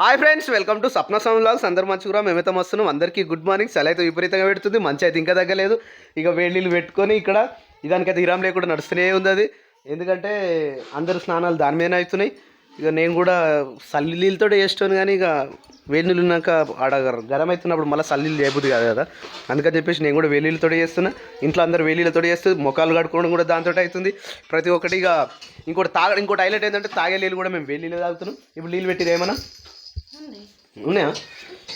Hi friends welcome to Sapna Swami vlogs. అందరు మంచిగా మేమైతే వస్తున్నాం అందరికీ గుడ్ మార్నింగ్. చలి అయితే విపరీతంగా పెడుతుంది. మంచి అయితే ఇంకా తగ్గలేదు. ఇక వేడి నీళ్ళు పెట్టుకొని ఇక్కడ ఇదానికైతే ఇరామ్ లేకుండా నడుస్తూనే ఉంది అది. ఎందుకంటే అందరు స్నానాలు దాని మీదనే అవుతున్నాయి. ఇక నేను కూడా చల్లి నీళ్ళతో చేస్తాను కానీ ఇక వేడి నీళ్ళు ఉన్నాక ఆడ గరం అవుతున్నప్పుడు మళ్ళీ చల్లి నీళ్ళు చేయబుద్ది కాదు కదా. అందుకని చెప్పేసి నేను కూడా వేడి చేస్తున్నా. ఇంట్లో అందరు వేడి నీళ్ళతో చేస్తూ ముఖాలు కడుక్కోవడం కూడా దాంతో అవుతుంది. ప్రతి ఒక్కటి ఇక ఇంకోటి తాగ ఇంకోటి హైలైట్ ఏంటంటే తాగే నీళ్ళు కూడా మేము వేడి నీళ్ళు తాగుతున్నాం. ఇప్పుడు నీళ్ళు పెట్టిరు ఏమన్నా? ఉన్నాయా?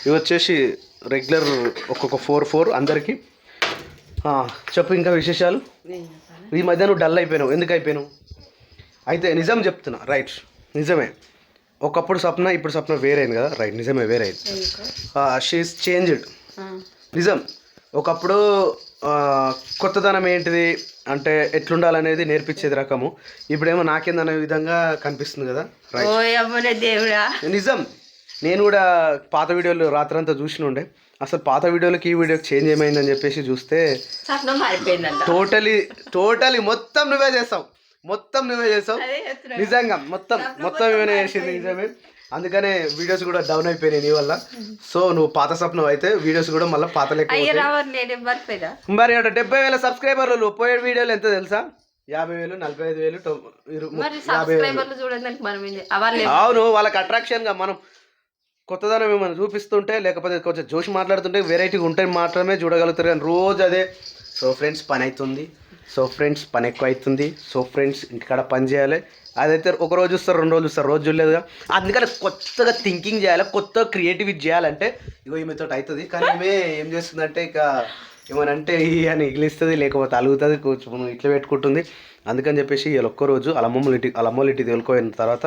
ఇవి వచ్చేసి రెగ్యులర్ ఒక్కొక్క ఫోర్ ఫోర్ అందరికి. చెప్పు ఇంకా విశేషాలు? ఈ మధ్య నువ్వు డల్ అయిపోయినావు. ఎందుకు అయిపోయినావు? అయితే నిజం చెప్తున్నా. రైట్. నిజమే. ఒకప్పుడు స్వప్న ఇప్పుడు స్వప్న వేరైంది కదా? రైట్. నిజమే వేరైంది. షీఈస్ చేంజ్డ్ నిజం. ఒకప్పుడు కొత్తదనం ఏంటిది? అంటే ఎట్లుండాలనేది నేర్పించేది రకము. ఇప్పుడేమో నాకేందనే విధంగా కనిపిస్తుంది కదా? దేవుడా. నిజం. నేను కూడా పాత వీడియోలు రాత్రంతా చూసిన ఉండే. అసలు పాత వీడియోలకి ఈ వీడియోకి చేంజ్ ఏమైందని చెప్పేసి చూస్తే టోటలీ టోటలీ మొత్తం నువ్వే చేస్తావు. మొత్తం నువ్వే చేస్తావు. నిజంగా మొత్తం మొత్తం ఏమైనా చేసింది నిజమే. అందుకనే వీడియోస్ కూడా డౌన్ అయిపోయినాయి నీ వల్ల. సో నువ్వు పాత స్వప్నం అయితే వీడియోస్ కూడా మళ్ళీ పాత లెక్క మరి అక్కడ డెబ్బై వేల సబ్స్క్రైబర్లు పోయే వీడియోలు ఎంత తెలుసా? యాభై వేలు నలభై ఐదు వేలు యాభై వేలు. అవును వాళ్ళకి అట్రాక్షన్గా మనం కొత్తదనం ఏమైనా చూపిస్తుంటే లేకపోతే కొంచెం జోషి మాట్లాడుతుంటే వెరైటీగా ఉంటే మాత్రమే చూడగలుగుతారు. కానీ రోజు అదే. సో ఫ్రెండ్స్ పని అవుతుంది సో ఫ్రెండ్స్ పని ఎక్కువ అవుతుంది సో ఫ్రెండ్స్ ఇంటికాడ పని చేయాలి. అదైతే ఒక రోజు చూస్తారు రెండు రోజులు చూస్తారు. రోజు చూడలేదుగా. అందుకని కొత్తగా థింకింగ్ చేయాలి కొత్త క్రియేటివిటీ చేయాలంటే ఇగో ఈమెతో అవుతుంది కానీ ఈమె ఏం చేస్తుందంటే ఇక ఏమనంటే అని ఇగిలిస్తుంది లేకపోతే అలుగుతుంది కొంచెం ఇట్లా పెట్టుకుంటుంది. అందుకని చెప్పేసి వీళ్ళు ఒక్కరోజు అలమ్మమ్మలు ఇటు ఇంటికి ఇటు అమ్మోళ్ళ ఇంటికి తర్వాత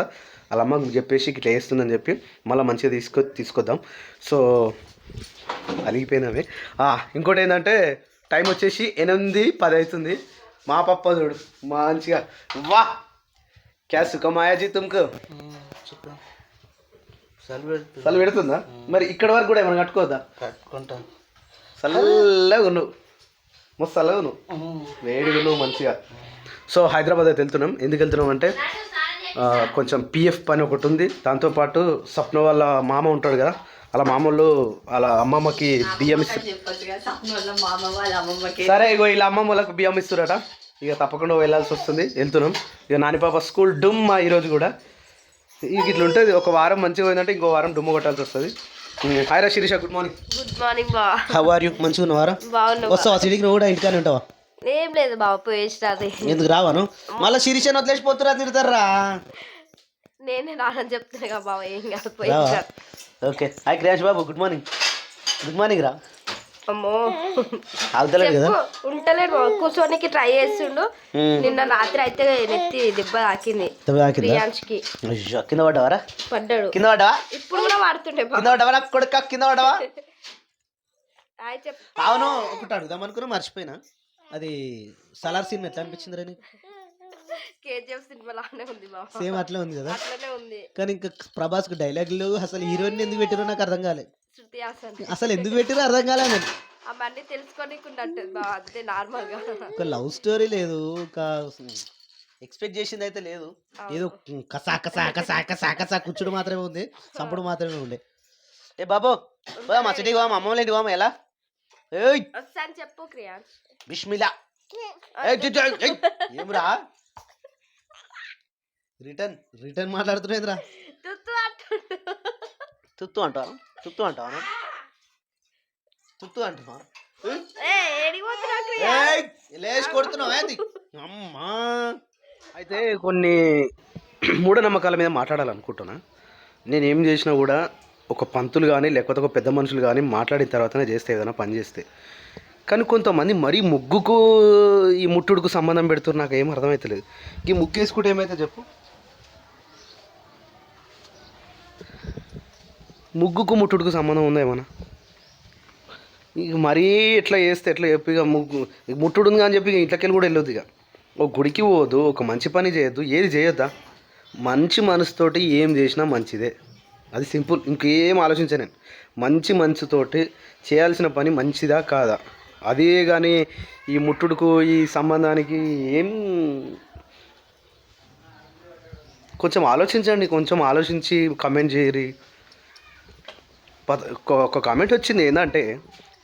వాళ్ళ అమ్మకి చెప్పేసి ఇట్లా వేస్తుందని చెప్పి మళ్ళీ మంచిగా తీసుకో తీసుకొద్దాం. సో అలిగిపోయినవి. ఇంకోటి ఏంటంటే టైం వచ్చేసి ఎనిమిది పది అవుతుంది. మా పప్ప చూడు మంచిగా. వా! క్యా సుఖమాయాజీ తుమ్కు? చలి పెడుతుందా? మరి ఇక్కడ వరకు కూడా ఏమైనా కట్టుకోవద్దా? కట్టుకుంటా చల్లగా ఉన్నావు మస్తు చల్లగా నువ్వు వేడిగా నువ్వు మంచిగా. సో హైదరాబాద్ అయితే వెళ్తున్నాం. ఎందుకు వెళ్తున్నాం అంటే కొంచెం పిఎఫ్ పని ఒకటి ఉంది. దాంతోపాటు స్వప్న వాళ్ళ మామ ఉంటాడు కదా వాళ్ళ మామూలు వాళ్ళ అమ్మమ్మకి బియ్యం ఇస్తారు సరే ఇగో వీళ్ళ అమ్మమ్మ వాళ్ళకి బియ్యం ఇస్తారట ఇక తప్పకుండా వెళ్ళాల్సి వస్తుంది. వెళ్తున్నాం. ఇక నాని పాప స్కూల్ డుమ్ ఈరోజు కూడా. ఇక ఇట్లా ఉంటుంది. ఒక వారం మంచిగా పోయిందంటే ఇంకో వారం డుమ్మ కొట్టాల్సి వస్తుంది. హాయ్ రా Sirisha good morning good morning బా. హౌ ఆర్ యూ మంచిగా ఉన్నవారా వస్తావా? సిటీకి నువ్వు కూడా ఇంటికానే ఉంటావా? ఏం లేదు బావ పోయేసినది ఎందుకు రావాను? మళ్ళీ శిరీషని వదిలేసి పోతురా తిడతారా? నేనే రానని చెప్తున్నా కదా బావ ఏం కాదు పోయేసినా ఓకే. హాయ్ క్రియాష్ బాబు గుడ్ మార్నింగ్. గుడ్ మార్నింగ్ రా. అమ్మో. ఆగుతలేడు కదా? ఉంటలేడు బావ కూర్చోనికి ట్రై చేస్తుండు. నిన్న రాత్రి అయితే నెత్తి దెబ్బ తాకింది? ప్రియాంష్కి అయ్యో, కింద పడ్డావారా? పడ్డాడు. కింద పడ్డావా? ఇప్పుడు కూడా వాడుతుండే కింద పడ్డావా నాకు కొడుక? కింద పడ్డావా? అవును ఒకటి అడుగుదాం అనుకున్నా మర్చిపోయినా. అది సలార్ సీన్ ఎట్లా అనిపించింది రా నీకు కేజీఎఫ్ సినిమా లానే ఉంది బావ. సేమ్ అట్లే ఉంది కదా? అట్లనే ఉంది. కానీ ఇంకా ప్రభాస్కి డైలాగులు అసలు హీరోయిన్ ఎందుకు పెట్టిరో నాకు అర్థం కాలేదు శృతి హాసన్. అసలు ఎందుకు పెట్టిరో అర్థం కాలేదు నాకు. అవన్నీ తెలుసుకొని అంతే నార్మల్గా. ఒక లవ్ స్టోరీ లేదు ఒక ఎక్స్పెక్ట్ చేసింది అయితే లేదు. ఏదో కసా కసా కసా కసా కసా కూర్చుడు మాత్రమే ఉంది చంపుడు మాత్రమే ఉండే. ఏ బాబు మా సిటీకి అమ్మమ్మ లేంటి పోదాం ఎలా? ఏయ్! వస్తా అని చెప్పు క్రియాన్స్ బిస్మిలా. ఏమ్రా? రిటర్న్ రిటర్న్ మాట్లాడుతున్నాయిరా. తుత్తు అంటుండు తుత్తు అంటావా? తుత్తు అంటావా? తుత్తు అంటున్నా ఏ ఏడిపోతున్నా క్రియాన్స్ ఏయ్, లేచి కొడుతున్నావు ఏంది? అమ్మా! అయితే కొన్ని మూఢనమ్మకాల మీద మాట్లాడాలనుకుంటున్నా. నేను ఏం చేసినా కూడా ఒక పంతులు కానీ లేకపోతే ఒక పెద్ద మనుషులు కానీ మాట్లాడిన తర్వాతనే చేస్తే ఏదైనా పని చేస్తే. కానీ కొంతమంది మరీ ముగ్గుకు ఈ ముట్టుడుకు సంబంధం పెడుతున్నారు నాకు ఏం అర్థమవుతలేదు ఈ ముగ్గు వేసుకుంటే ఏమైతే చెప్పు? ముగ్గుకు ముట్టుడుకు సంబంధం ఉందా ఏమన్నా? ఇక మరీ ఎట్లా చేస్తే ఎట్లా చెప్పి ఇక ముగ్గు ముట్టుడు ఉంది అని చెప్పి ఇక ఇంట్లోకెళ్ళి కూడా వెళ్ళొద్దు ఇక. ఒక గుడికి పోదు ఒక మంచి పని చేయొద్దు ఏది చేయొద్దా? మంచి మనసుతోటి ఏం చేసినా మంచిదే. అది సింపుల్. ఇంకేం ఆలోచించా నేను. మంచి మనసుతోటి చేయాల్సిన పని మంచిదా కాదా? అదే కానీ ఈ ముట్టుడుకు ఈ సంబంధానికి ఏం కొంచెం ఆలోచించండి. కొంచెం ఆలోచించి కమెంట్ చేయరి. పద- ఒక- ఒక కామెంట్ వచ్చింది ఏంటంటే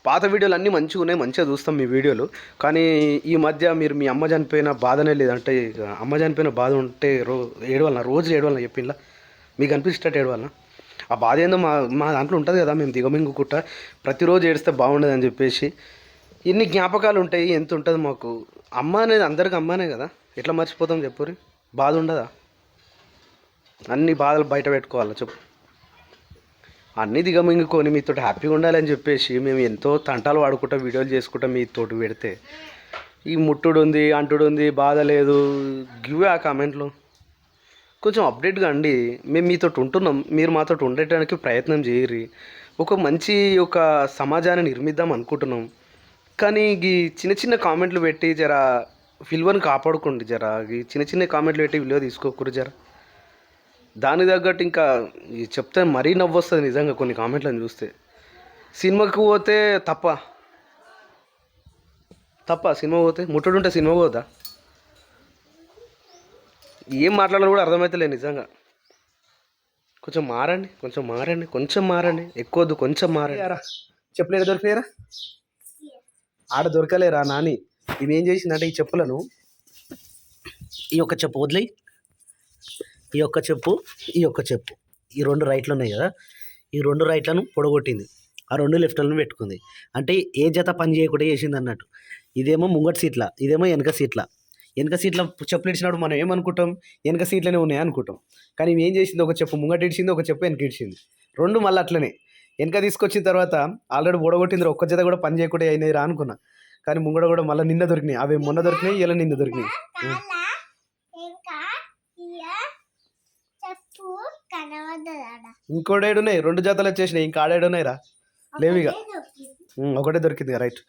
పాత వీడియోలు అన్నీ మంచిగా ఉన్నాయి మంచిగా చూస్తాం మీ వీడియోలు. కానీ ఈ మధ్య మీరు మీ అమ్మ చనిపోయిన బాధనే లేదంటే అమ్మ చనిపోయిన బాధ ఉంటే రో ఏడవలన? రోజు ఏడవలన చెప్పిందా మీకు అనిపిస్తట్టు ఏడవలన? ఆ బాధ ఏందో మా మా దాంట్లో ఉంటుంది కదా మేము దిగమింగుకుంటా ప్రతిరోజు ఏడిస్తే బాగుండదు అని చెప్పేసి ఇన్ని జ్ఞాపకాలు ఉంటాయి ఎంత ఉంటుంది మాకు. అమ్మ అనేది అందరికి అమ్మనే కదా ఎట్లా మర్చిపోతాం చెప్పురి బాధ ఉండదా? అన్ని బాధలు బయట పెట్టుకోవాలా చెప్పు. అన్నీ దిగమింగుకొని మీతో హ్యాపీగా ఉండాలని చెప్పేసి మేము ఎంతో తంటాలు వాడుకుంటా వీడియోలు చేసుకుంటా మీతోటి పెడితే. ఈ ముట్టుడు ఉంది అంటుడు ఉంది బాధ లేదు. గివ్ ఆ కామెంట్లో. కొంచెం అప్డేట్గా అండి. మేము మీతో ఉంటున్నాం. మీరు మాతో ఉండటానికి ప్రయత్నం చేయరి ఒక మంచి ఒక సమాజాన్ని నిర్మిద్దాం అనుకుంటున్నాం. కానీ ఈ చిన్న చిన్న కామెంట్లు పెట్టి జర విలువను కాపాడుకోండి జర. ఈ చిన్న చిన్న కామెంట్లు పెట్టి విలువ తీసుకోకూడదు జర. దానికి తగ్గట్టు ఇంకా చెప్తే మరీ నవ్వు వస్తుంది నిజంగా కొన్ని కామెంట్లను చూస్తే. సినిమాకి పోతే తప్ప. తప్ప సినిమా పోతే? ముట్టడుంటే సినిమా పోదా? ఏం మాట్లాడాలో కూడా అర్థమవుతలే నిజంగా. కొంచెం మారండి కొంచెం మారండి కొంచెం మారండి. ఎక్కువద్దు కొంచెం మారండి. చెప్పులేరు దొరికినారా ఆడ దొరకలేరా నాని? ఇవి ఏం చేసిందంటే ఈ చెప్పులను ఈ యొక్క చెప్పు వదిలేయి. ఈ యొక్క చెప్పు ఈ యొక్క చెప్పు. ఈ రెండు రైట్లు ఉన్నాయి కదా ఈ రెండు రైట్లను పొడగొట్టింది. ఆ రెండు లెఫ్ట్లను పెట్టుకుంది. అంటే ఏ జత పని చేయకుండా చేసింది అన్నట్టు. ఇదేమో ముంగటి సీట్ల ఇదేమో వెనక సీట్ల. వెనక సీట్ల చెప్పులు ఇచ్చినప్పుడు మనం ఏమనుకుంటాం? వెనక సీట్లనే ఉన్నాయి అనుకుంటాం. కానీ ఏం చేసింది? ఒక చెప్పు ముంగట ఇడిచింది ఒక చెప్పు వెనక ఇడిచింది. రెండు మళ్ళీ అట్లనే. వెనక తీసుకొచ్చిన తర్వాత ఆల్రెడీ పొడగొట్టింది ఒక్క జత కూడా పని చేయకుండా అయినాయి రా అనుకున్నా. కానీ ముంగడ కూడా మళ్ళీ నిన్న దొరికినాయి. అవి మొన్న దొరికినాయి ఇలా నిన్న దొరికినాయి. ఇంకా ఇయ చెప్పు కనవద్దదాడ ఇంకోటి ఏడున్నాయి? రెండు జతలు వచ్చేసినాయి ఇంకా ఆడేడున్నాయి రా లేవు ఇక ఉమ్, ఒకటే దొరికింది రైట్.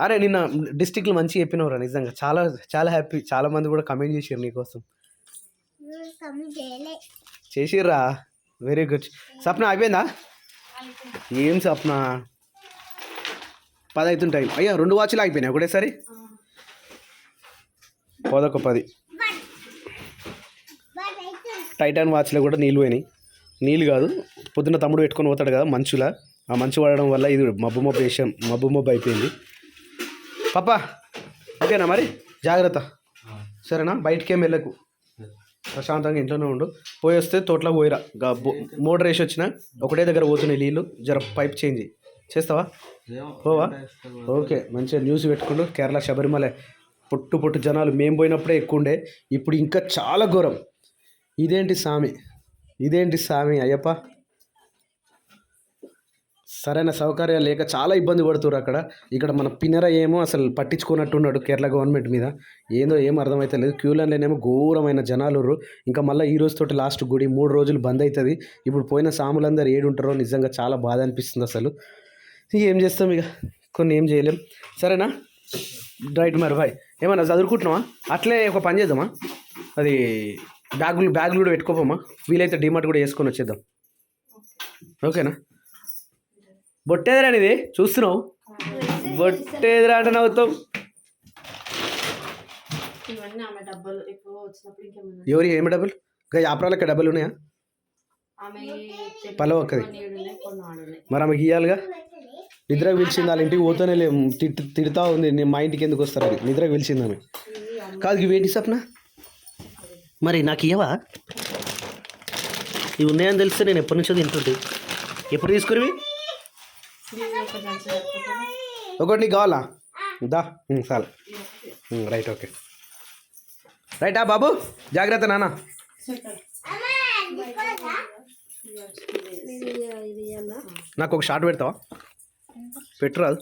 అరే నిన్న డిస్టిక్లో మంచిగా చెప్పినవరా నిజంగా. చాలా చాలా హ్యాపీ. చాలా మంది కూడా కమెంట్ చేసారు నీకోసం. చేసిర్రా? వెరీ గుడ్ సప్న అయిపోయిందా? ఏం సప్న పది అవుతుంది టైం అయ్యా రెండు వాచ్లు ఆగిపోయినాయి ఒకటేసారి. పదొక పది. టైటాన్ వాచ్లో కూడా నీళ్ళు పోయినాయి. నీళ్ళు కాదు పొద్దున్న తమ్ముడు పెట్టుకొని పోతాడు కదా మంచులా. ఆ మంచు పడడం వల్ల ఇది మబ్బు మబ్బు వేసాం మబ్బు మబ్బు అయిపోయింది. పాపా ఓకేనా మరి? జాగ్రత్త. సరేనా? బయటికేం వెళ్ళకు ప్రశాంతంగా ఇంట్లోనే ఉండు. పోయి వస్తే తోటలో పోయిరా. మోటార్ వేసి వచ్చిన ఒకటే దగ్గర పోతున్నాయి నీళ్ళు జర పైప్ చేంజ్. చేస్తావా? పోవా? ఓకే మంచిగా న్యూస్ పెట్టుకుంటూ కేరళ శబరిమల పొట్టు పొట్టు జనాలు మేము పోయినప్పుడే ఎక్కువ ఉండే. ఇప్పుడు ఇంకా చాలా ఘోరం. ఇదేంటి సామి? ఇదేంటి సామి అయ్యప్ప? సరైన సౌకర్యాలు లేక చాలా ఇబ్బంది పడుతున్నారు అక్కడ. ఇక్కడ మన పినర ఏమో అసలు పట్టించుకున్నట్టున్నాడు కేరళ గవర్నమెంట్ మీద. ఏందో ఏం అర్థమైతే లేదు. క్యూ లైన్లోనేమో ఘోరమైన జనాలు ఇంకా మళ్ళీ ఈ రోజుతోటి లాస్ట్ గుడి మూడు రోజులు బంద్ అవుతుంది ఇప్పుడు పోయిన సాములందరూ ఏడుంటారో నిజంగా చాలా బాధ అనిపిస్తుంది అసలు. ఇక ఏం చేస్తాం ఇక? కొన్ని ఏం చేయలేం. సరేనా? రైట్ మరి బాయ్ ఏమన్నా చదువుకుంటున్నావా? అట్లే ఒక పని చేద్దామా? అది బ్యాగులు బ్యాగులు కూడా పెట్టుకోపోమా? వీలైతే డిమార్ట్ కూడా వేసుకొని వచ్చేద్దాం. ఓకేనా? బొట్టేదిరా ఇది చూస్తున్నావు? బొట్టేదిరా అంటే నవ్వుతావు. ఇంకేమైనా ఎవరి ఏమి డబ్బులు? ఇంకా యాప్రాలకి డబ్బులు ఉన్నాయా? పలవక్కది మరి ఆమెకి ఇవ్వాలిగా నిద్రకు పిలిచింది వాళ్ళ ఇంటికి పోతూనే లేవు. తిట్టు తిడతా ఉంది. నేను మా ఇంటికి ఎందుకు వస్తారు అది నిద్రకు పిలిచింది ఆమె. కాదు ఇవి ఏంటి సప్న మరి నాకు ఇవ్వవా ఇవి ఉన్నాయని తెలిస్తే నేను ఎప్పటి నుంచో తింటుంటే. ఎప్పుడు తీసుకురివి? ఒకటి నీకు కావాలా? దా. Um, right okay. రైటా బాబు? జాగ్రత్త నాన్న. నాకు ఒక షార్ట్ పెడతావా? పెట్టురాదు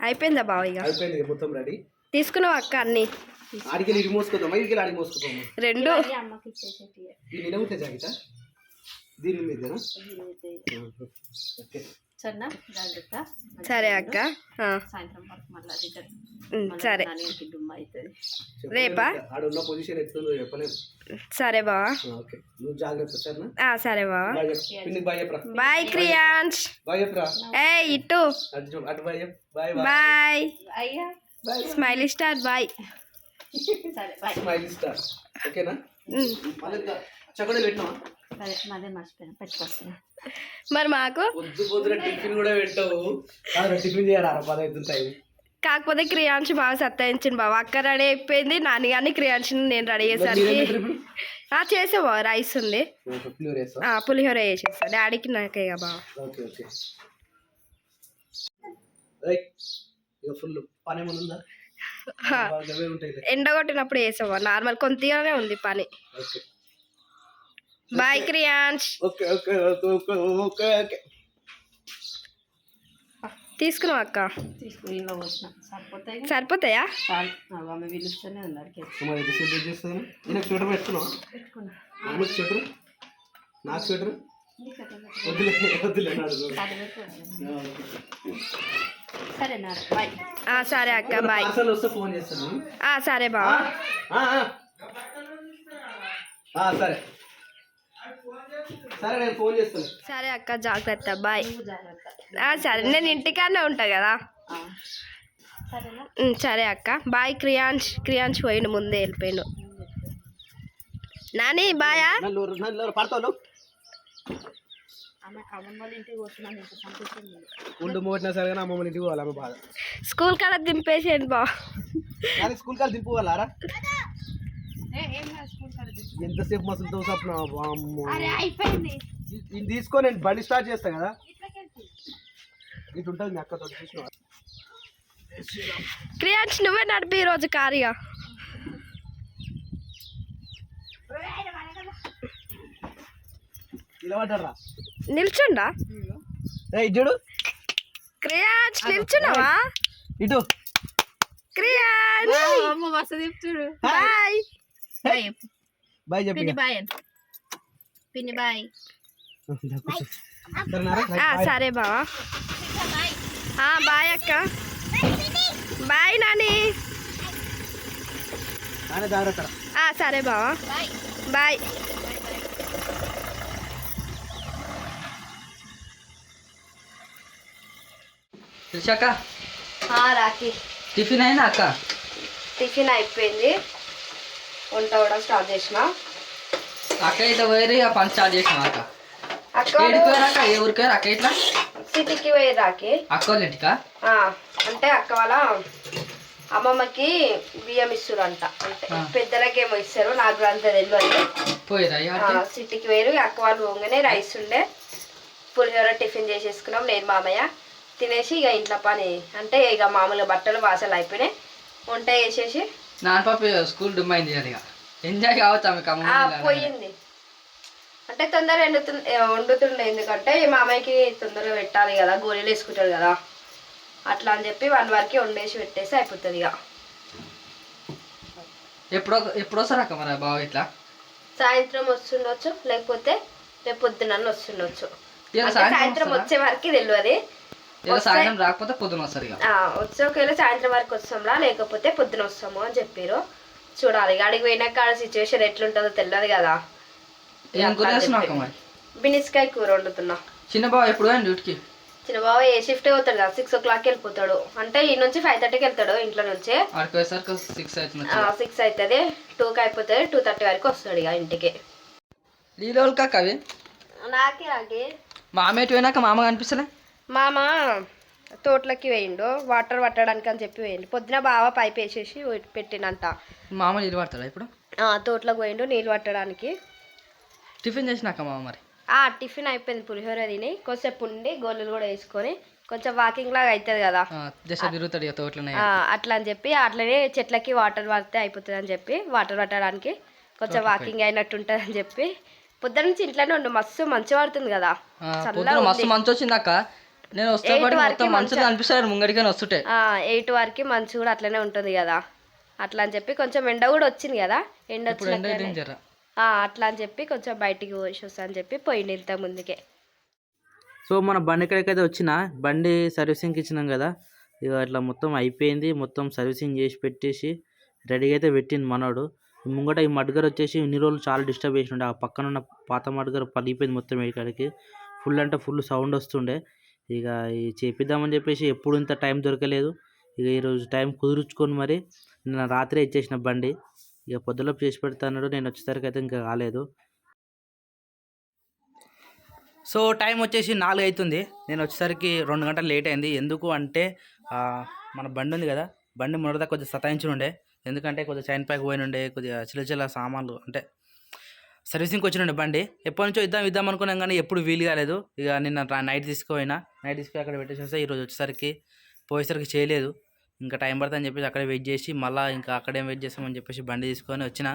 అయిపోయిందా బావ ఇక? అయిపోయింది మొత్తం రెడీ. తీసుకున్నావు అక్క అన్ని? ఆడికి ఇడికి మోసుకుందామా ఇడికి ఆడికి మోసుకుందామా రెండు. ఈ దీని మీదేనా ఓకే. సరేనా జాగ్రత్త. సరే అక్క ఆ, సాయంత్రం వరకు మళ్ళీ రిటర్న్ ఉమ్, సరే. రేపా? సరే బావా. ఓకే. నువ్వు జాగ్రత్త సరేనా? ఆ, సరే బావా. బాయ్ చెప్పు. పిన్నికి బాయ్ చెప్పరా? బాయ్ క్రియాన్స్ బాయ్ చెప్పరా? ఏ ఇటు bye smiley star bye. Smile star. ఓకేనా? చక్కడే పెట్టినావా సరే మాదే మర్చిపోయినా. పెట్టుకొస్తున్నా. మరి మాకు? పొద్దు పొద్దున టిఫిన్ కూడా పెట్టవు. కాకపోతే క్రియాంశ్ బాగా సత్తాయించింది బావ అక్క రెడీ అయిపోయింది నాని కానీ క్రియాంశ్ నేను రెడీ చేసరికి ఆ చేసావా రైస్ ఉంది. పులిహోర చేసేస్తా డాడీకి నాకే ఉంటాయి. ఎండగొట్టినప్పుడు వేసావా నార్మల్ కొంతగానే ఉంది పని. Okay. Bye Kriyansh okay okay okay okay okay okay తీసుకున్నావు అక్క. సరిపోతాయి సరే అక్క బాయ్ సరే బావ. ఆ, ఆ. ఆ, సరే. సరే నేను ఫోన్ చేస్తాను. సరే అక్క జాగ్రత్త బాయ్. సరే నేను ఇంటికాడనే ఉంటా కదా. సరే అక్క బాయ్ క్రియాంశ్ క్రియాంశ్ పోయిండు ముందే వెళ్ళిపోయిండు. నాని బాయా? ఉండు మోటినా సరే కానీ అమ్మమ్మ ఇంటికి పోవాలి బాధ. స్కూల్ కాడ దింపేసేయండి బా. స్కూల్ కాదు దింపుకోవాలారా ఏం కాదు స్కూల్ కాడ తీసుకు. ఎంతసేపు మసలు అయిపోయింది. ఇది- ఇది తీసుకో నేను బండి స్టార్ట్ చేస్తాను కదా. ఇటు ఉంటుంది మీ అక్కతో చూసిన క్రియాంశ్ నువ్వే నడిపి ఈరోజు కారుగా. ఇలా పడ్డారా నిల్చుండా ఏ చూడు. క్రియాంశ్ నిల్చున్నావా? ఇటు. క్రియాంశ్ అమ్మ మస్తు చెప్తుడు బాయ్ బాయ్ చెప్పు. బాయ్ పిన్ని బాయ్. సరే బావా. ఆ, బాయ్ అక్క. బాయ్ నాని. సరే బావా. బాయ్. త్రిషక్క ఆ, రాకి టిఫిన్ అయినా అక్క? టిఫిన్ అయిపోయింది. వంట కూడా స్టార్ట్ చేసిన. అక్క ఇట్లా ఆ పని స్టార్ట్ చేసినాం అక్క. అక్క అక్క? ఏ ఊరికి పోయారు అక్క ఇట్లా? సిటీకి పోయి రాకి అక్క వాళ్ళ ఇంటికా? ఆ, అంటే అక్క వాళ్ళ అమ్మమ్మకి బియ్యం ఇస్తురంట అంటే ఆ. పెద్దలకేమో ఇస్తారు నాకు అంత తెలియదు సిటీకి వేరు అక్క వాళ్ళు పోగానే రైస్ ఉండే. పులిహోర టిఫిన్ చేసేసుకున్నాం నేను మామయ్య. తినేసి ఇక ఇంట్లో పని. అంటే ఇక మామూలుగా బట్టలు వాసలు అయిపోయినాయి. వంట వేసేసి నాన్న పాప స్కూల్ డుమ్ అయింది అది ఇక. ఎంజాయ్ కావచ్చు ఆమె పోయింది. అంటే తొందరగా వండుతు వండుతుండే. ఎందుకంటే ఈ మామయ్యకి తొందరగా పెట్టాలి కదా గోళీలు వేసుకుంటాడు కదా. అట్లా అని చెప్పి వన్ వరకు వండేసి పెట్టేసి అయిపోతుంది ఇక. ఎప్పుడో ఎప్పుడో సార్ అక్క మరి బావ ఇట్లా? సాయంత్రం వస్తుండొచ్చు లేకపోతే రేపు పొద్దున వస్తుండొచ్చు. సాయంత్రం? వచ్చే వరకు తెలియదు సాయంత్రం రాకపోతే పొద్దున వస్తారు వచ్చే ఒకవేళ సాయంత్రం వరకు వస్తాంలా? లేకపోతే పొద్దున వస్తాము అని చెప్పారు చూడాలి అడిగి పోయినాక ఆడ సిచ్యువేషన్ ఎట్లుంటుందో తెలియదు కదా. ఏం కూర చేస్తున్నావు అక్క మరి? బినిస్కాయ కూర వండుతున్నా. చిన్న బావ ఎప్పుడు డ్యూటీకి? చిన్న బావ ఏ షిఫ్ట్ పోతాడు కదా సిక్స్ ఓ క్లాక్కి వెళ్ళిపోతాడు. అంటే ఈ నుంచి ఫైవ్ థర్టీకి వెళ్తాడు ఇంట్లో నుంచి. సిక్స్ అవుతుంది టూకి అయిపోతుంది టూ థర్టీ వరకు వస్తాడు ఇక ఇంటికి. అవి? నాకే నాకే మామ ఎటు పోయినాక మామ కనిపిస్తలే? మామ తోటలకి వేయిండు వాటర్ పట్టడానికి అని చెప్పి వేయండి. పొద్దున బావ పైప్ వేసేసి పెట్టినంత మామ నీళ్ళు పడతాడా ఇప్పుడు? తోటలోకి పోయిండు నీళ్ళు పట్టడానికి. టిఫిన్ చేసినాక మామ మరి? ఆ టిఫిన్ అయిపోయింది పులిహోర తిని కొంచెంసేపు ఉండి గోళ్ళు కూడా వేసుకొని కొంచెం వాకింగ్ లాగా అవుతుంది కదా. అట్లా అని చెప్పి అట్లనే చెట్లకి వాటర్ పడితే అయిపోతుంది అని చెప్పి వాటర్ పట్టడానికి కొంచెం వాకింగ్ అయినట్టు ఉంటుంది అని చెప్పి పొద్దున నుంచి ఇంట్లోనే ఉండు మస్తు మంచి పడుతుంది కదా. మస్తు. మంచి వచ్చింది అక్క. నేను వస్తే మొత్తం మంచిగా అనిపిస్తాడు ముంగడికని వస్తుంటే. ఎయిట్ వరకు మంచి కూడా అట్లనే ఉంటుంది కదా. అట్లా అని చెప్పి కొంచెం ఎండ కూడా వచ్చింది కదా. ఎండ అట్లా అని చెప్పి కొంచెం బయటికి పోసి వస్తా అని చెప్పి పోయింది ఇంత ముందుకే. సో మన బండి ఎక్కడికైతే వచ్చిన బండి సర్వీసింగ్కి ఇచ్చినాం కదా. ఇక అట్లా మొత్తం అయిపోయింది. మొత్తం సర్వీసింగ్ చేసి పెట్టేసి రెడీగా అయితే పెట్టింది మనోడు. ముంగట ఈ మడ్గర్ వచ్చేసి ఇన్ని రోజులు చాలా డిస్టర్బ్ చేసిండే. ఆ పక్కన ఉన్న పాత మడ్గర్ పలిగిపోయింది మొత్తం ఇక్కడికి. ఫుల్ అంటే ఫుల్ సౌండ్ వస్తుండే. ఇక చేపిద్దామని చెప్పేసి ఎప్పుడు ఇంత టైం దొరకలేదు. ఇక ఈరోజు టైం కుదుర్చుకొని మరి నిన్న రాత్రే ఇచ్చేసిన బండి. ఇక పొద్దులోపు చేసి పెడతా నేను వచ్చేసరికి అయితే ఇంకా కాలేదు సో టైం వచ్చేసి నాలుగు అవుతుంది నేను వచ్చేసరికి రెండు గంటలు లేట్ అయింది. ఎందుకు అంటే మన బండి ఉంది కదా. బండి మొదట కొద్దిగా సతాయించి ఉండే ఎందుకంటే కొద్దిగా చైన్ ప్యాక్ పోయిన ఉండే కొద్దిగా చిన్న చిన్న సామాన్లు అంటే సర్వీసింగ్కి వచ్చిన బండి. ఎప్పటి నుంచో ఇద్దాం ఇద్దాం అనుకున్నాం కానీ ఎప్పుడు వీలు కాలేదు. ఇక నిన్న నైట్ తీసుకుపోయినా. నైట్ తీసుకుపోయి అక్కడ పెట్టేసి వస్తే ఈరోజు వచ్చేసరికి పోయేసరికి చేయలేదు. ఇంకా టైం పడుతుందని చెప్పేసి అక్కడే వెయిట్ చేసి మళ్ళీ ఇంకా అక్కడేం వెయిట్ చేస్తామని చెప్పేసి బండి తీసుకొని వచ్చిన.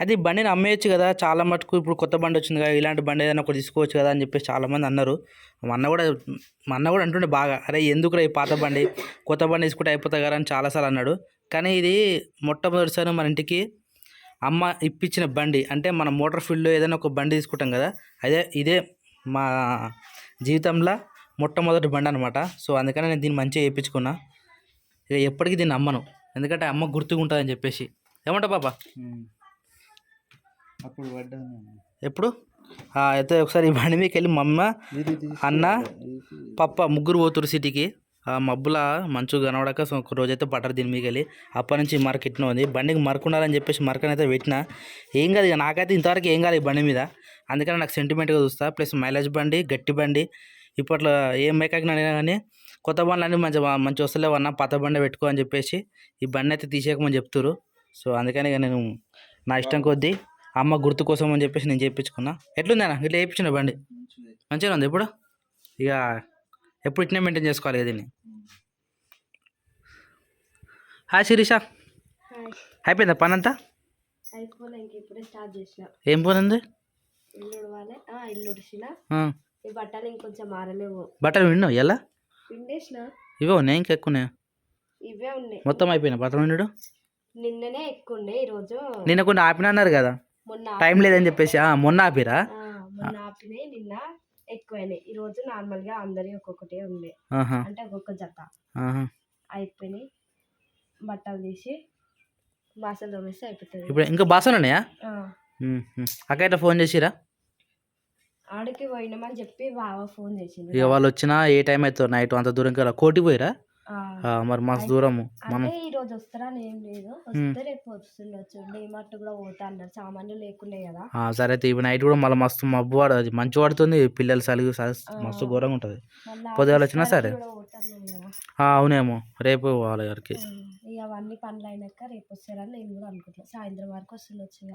అది బండిని అమ్మేయచ్చు కదా. చాలా మటుకు ఇప్పుడు కొత్త బండి వచ్చింది కదా. ఇలాంటి బండి ఏదైనా ఒకటి తీసుకోవచ్చు కదా అని చెప్పేసి చాలామంది అన్నారు. మా అన్న కూడా మా అన్న కూడా అంటుండే బాగా. అరే ఎందుకురా ఈ పాత బండి? కొత్త బండి తీసుకుంటే అయిపోతా కదా అని చాలాసార్లు అన్నాడు. కానీ ఇది మొట్టమొదటిసారి మన ఇంటికి అమ్మ ఇప్పించిన బండి అంటే మన మోటార్ ఫీల్డ్లో ఏదైనా ఒక బండి తీసుకుంటాం కదా అదే ఇదే మా జీవితంలో మొట్టమొదటి బండి అనమాట సో అందుకని నేను దీన్ని మంచిగా వేయించుకున్నా ఇక ఎప్పటికీ దీన్ని అమ్మను ఎందుకంటే అమ్మ గుర్తుగా ఉంటుందని చెప్పేసి. ఏమంటావు పాప? అప్పుడు ఎప్పుడు? అయితే ఒకసారి ఈ బండి మీదకి వెళ్ళి మా అమ్మ అన్న పప్ప ముగ్గురు పోతురు సిటీకి. ఆ మబ్బుల మంచు కనబడక ఒక రోజైతే పట్టారు దీని మీకు వెళ్ళి అప్పటి నుంచి మరకెట్టిన ఉంది. బండికి మరకుండాలని చెప్పేసి మరకనైతే పెట్టిన. ఏం కాదు ఇక నాకైతే ఇంతవరకు ఏం కాదు ఈ బండి మీద. అందుకని నాకు సెంటిమెంట్గా చూస్తా. ప్లస్ మైలేజ్ బండి గట్టి బండి. ఇప్పట్లో ఏం మేకాకినా అడిగినా కానీ కొత్త బండ్లు అన్నీ మంచి మంచి వస్తలేవు అన్న. పాత బండి పెట్టుకో అని చెప్పేసి ఈ బండి అయితే తీసేయకమని చెప్తురు సో అందుకని ఇక నేను నా ఇష్టం కొద్దీ అమ్మ గుర్తు కోసం అని చెప్పేసి నేను చేయించుకున్నా. ఎట్లుందన్న ఇట్లా వేయించిన బండి? మంచిగా ఉంది ఇప్పుడు? ఇక ఎప్పుడు ఇట్నే మెయింటైన్ చేసుకోవాలి దీన్ని? హాయ్ శిరీష. అయిపోయిందా పని అంతా? ఏం పని ఉంది? ఇల్లు ఉడవాలి ఆ, ఇల్లు ఉడిసిన. ఆ, ఈ బట్టలు ఇంకొంచెం మారలేవు. బట్టలు విన్నావు ఎలా? ఇవో నేను ఇంకా ఎక్కువ ఉన్నాయి. ఇవే ఉన్నాయి. మొత్తం అయిపోయినాయి బట్టలు విండు నిన్ననే ఎక్కువ ఉండే ఈరోజు నిన్న కొన్ని ఆపిన అన్నారు కదా. మొన్న టైం లేదని చెప్పేసి మొన్న ఆపిరా? నిన్న. ఎక్కువైనాయి. ఈ రోజు నార్మల్గా అందరి ఒక్కొక్కటే ఉండే అంటే ఒక్కొక్క జత. అయిపోయినాయి. బట్టలు తీసి బాసలు తోమేస్తే అయిపోతుంది. ఇప్పుడు ఇంకా బాసలు ఉన్నాయా? ఆ, ఉమ్, ఉమ్. అక్క ఇట్లా ఫోన్ చేసిరా? ఆడికి పోయినామని చెప్పి బావ ఫోన్ చేసింది ఇక వాళ్ళు వచ్చినా ఏ టైం అవుతుందో నైట్ అంత దూరం కదా కోటి పోయిరా? మరి మస్తు దూరము. మనం ఈ రోజు వస్తారని ఏం లేదు. వస్తే రేపు వస్తుండొచ్చు డీమార్ట్ కూడా పోతా అన్నారు. సామాన్లు లేకుండే కదా. సరే అయితే ఇప్పుడు నైట్ కూడా మళ్ళీ మస్తు మబ్బు పడుతుంది మంచి పడుతుంది. పిల్లలు సలిగి మస్తు ఘోరంగా ఉంటుంది. పొద్దుగాల వచ్చినా సరే. అవునేమో. రేపు పోవాలి గారికి అవన్నీ పనులు అయినాక రేపు వస్తారని నేను కూడా అనుకుంటున్నాను సాయంత్రం వరకు వస్తుండొచ్చు.